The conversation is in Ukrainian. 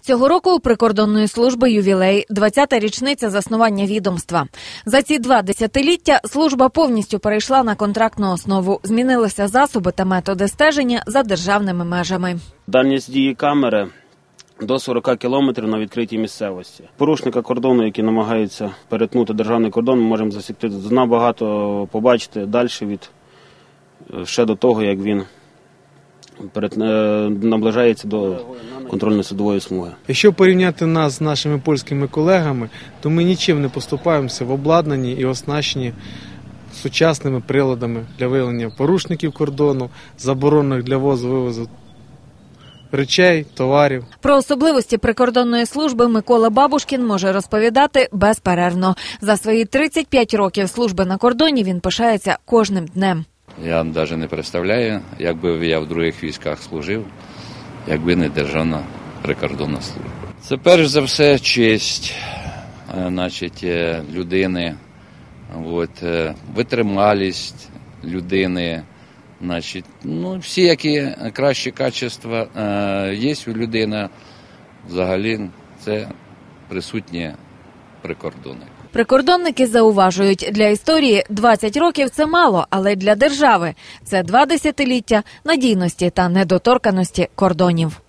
Цього року у прикордонної служби ювілей, 20-та річниця заснування відомства. За ці два десятиліття служба повністю перейшла на контрактну основу. Змінилися засоби та методи стеження за державними межами. Дальність дії камери до 40 кілометрів на відкритій місцевості. Порушника кордону, які намагаються перетнути державний кордон, ми можемо засікти набагато побачити далі від е, ще до того, як він перетне, наближається до контрольно-судової смуги. Якщо порівняти нас з нашими польськими колегами, то ми нічим не поступаємося в обладнанні і оснащенні сучасними приладами для виявлення порушників кордону, заборонених для возу вивозу речей, товарів. Про особливості прикордонної служби Микола Бабушкін може розповідати безперервно. За свої 35 років служби на кордоні він пишається кожним днем. Я навіть не представляю, як би я в других військах служив, якби не державна прикордонна служба. Це перш за все честь е, значить, е, людини, от, е, витрималість людини. Значить, ну, всі, які кращі качества є у людини, взагалі це присутні прикордонник. Прикордонники зауважують, для історії 20 років це мало, але для держави це два десятиліття надійності та недоторканості кордонів.